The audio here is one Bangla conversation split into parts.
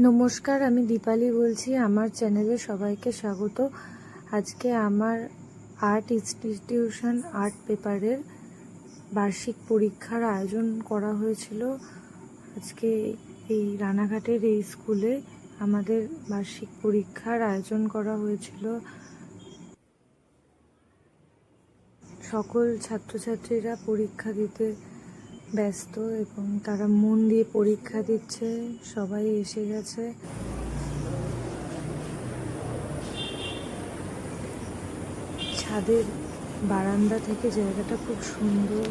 নমস্কার, আমি দীপালি বলছি। আমার চ্যানেলে সবাইকে স্বাগত। আজকে আমার আর্ট ইনস্টিটিউশন আর্ট পেপারের বার্ষিক পরীক্ষার আয়োজন করা হয়েছিল। আজকে এই রানাঘাটের এই স্কুলে আমাদের বার্ষিক পরীক্ষার আয়োজন করা হয়েছিল। সকল ছাত্রছাত্রীরা পরীক্ষা দিতে ব্যস্ত এবং তারা মন দিয়ে পরীক্ষা দিচ্ছে, সবাই এসে গেছে। ছাদের বারান্দা থেকে জায়গাটা খুব সুন্দর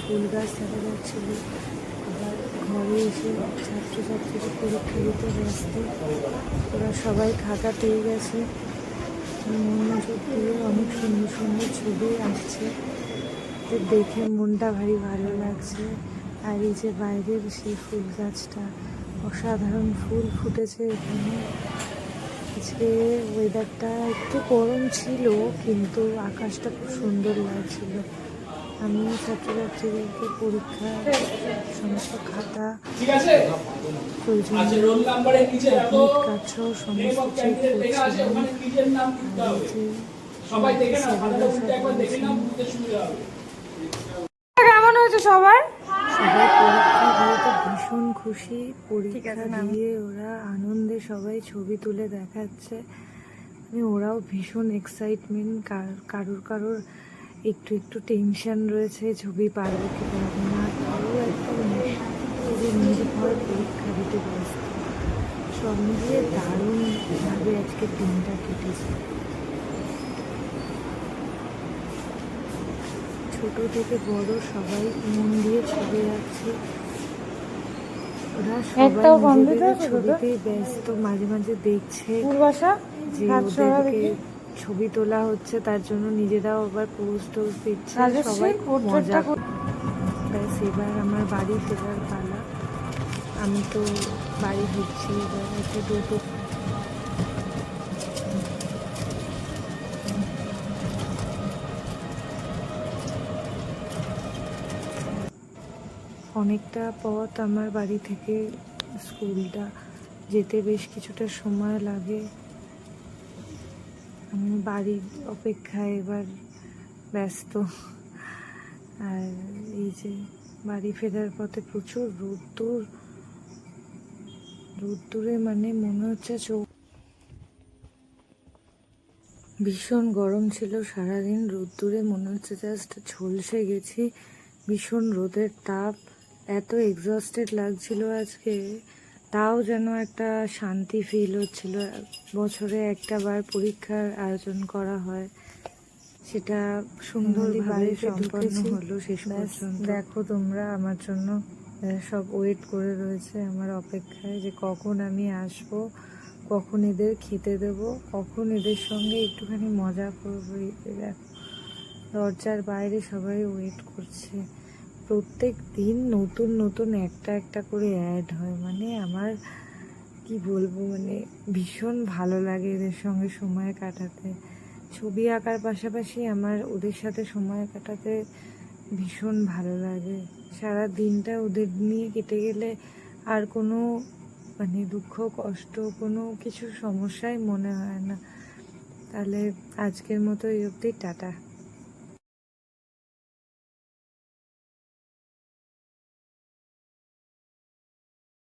ফুল গাছ দেখা যাচ্ছিল। আবার ঘরে এসে ছাত্রছাত্রীদের পরীক্ষা দিতে ব্যস্ত। ওরা সবাই খাতা পেয়ে গেছে। মনোযোগ দিয়ে অনেক সুন্দর সুন্দর ছবি আঁকছে তো দেখে মনটা ভারী ভালো লাগছে। আর এই যে বাইরের সেই ফুল গাছটা অসাধারণ ফুল ফুটেছে এখানে। আজকে ওয়েদারটা একটু গরম ছিল কিন্তু আকাশটা খুব সুন্দর লাগছিল। আমি ছাত্রছাত্রীদেরকে পরীক্ষা সমস্ত খাতা প্রয়োজনীয় আচ্ছা সমস্ত চেক করছিলাম। সবাই দেখে একবার দেখে আছে। বুঝতে সুবিধা হবে। কেমন হয়েছে সবার? সবাই পরীক্ষা দিয়ে তো ভীষণ খুশি। পরীক্ষা দিয়ে ওরা আনন্দে সবাই ছবি তুলে দেখাচ্ছে। ওরাও ভীষণ এক্সাইটমেন্ট কারোর কারোর একটু একটু টেনশন রয়েছে ছবি পারব কি পারব না একদম নিজের নির্ভর পরীক্ষা দিতে ব্যস্ত। সব মিলিয়ে দারুণভাবে আজকে দিনটা কেটেছে। ছোট থেকে বড় সবাই মন দিয়ে ছবি রাখছে ওরা সবাই নিজেদের ছবিতেই ব্যস্ত মাঝে মাঝে দেখছে যে ওদেরকে ছবি তোলা হচ্ছে তার জন্য নিজেরাও আবার পোজ টোজ দিচ্ছে সবাই খুব মজা ব্যাস এবার আমার বাড়ি ফেরার পালা। আমি তো বাড়ি ঢুকছি এবার একটা টোটো অনেকটা পথ আমার বাড়ি থেকে স্কুলটা যেতে বেশ কিছুটা সময় লাগে। আমি বাড়ির অপেক্ষায় এবার ব্যস্ত। আর এই যে বাড়ি ফেরার পথে প্রচুর রোদ্দুর। রোদ্দুরে মানে মনে হচ্ছে চোখ ভীষণ গরম ছিল সারাদিন। রোদ্দুরে মনে হচ্ছে জাস্ট ঝলসে গেছি। ভীষণ রোদের তাপ। এত এক্সস্টেড লাগছিল আজকে। তাও যেন একটা শান্তি ফিল হচ্ছিল। বছরে একটা বার পরীক্ষার আয়োজন করা হয় সেটা সুন্দরভাবে সম্পন্ন হলো শেষ পর্যন্ত। দেখো তোমরা আমার জন্য সব ওয়েট করে রয়েছে আমার অপেক্ষায় যে কখন আমি আসব কখন এদের খেতে দেব কখন এদের সঙ্গে একটুখানি মজা করব। দেখো দরজার বাইরে সবাই ওয়েট করছে। প্রত্যেক দিন নতুন নতুন একটা একটা করে অ্যাড হয়। মানে আমার, কি বলব মানে ভীষণ ভালো লাগে এদের সঙ্গে সময় কাটাতে। ছবি আঁকার পাশাপাশি আমার ওদের সাথে সময় কাটাতে ভীষণ ভালো লাগে। সারা দিনটা ওদের নিয়ে কেটে গেলে আর কোনো মানে দুঃখ, কষ্ট, কোনো কিছু সমস্যাই মনে হয় না। তাহলে আজকের মতো এই অবধি, টাটা।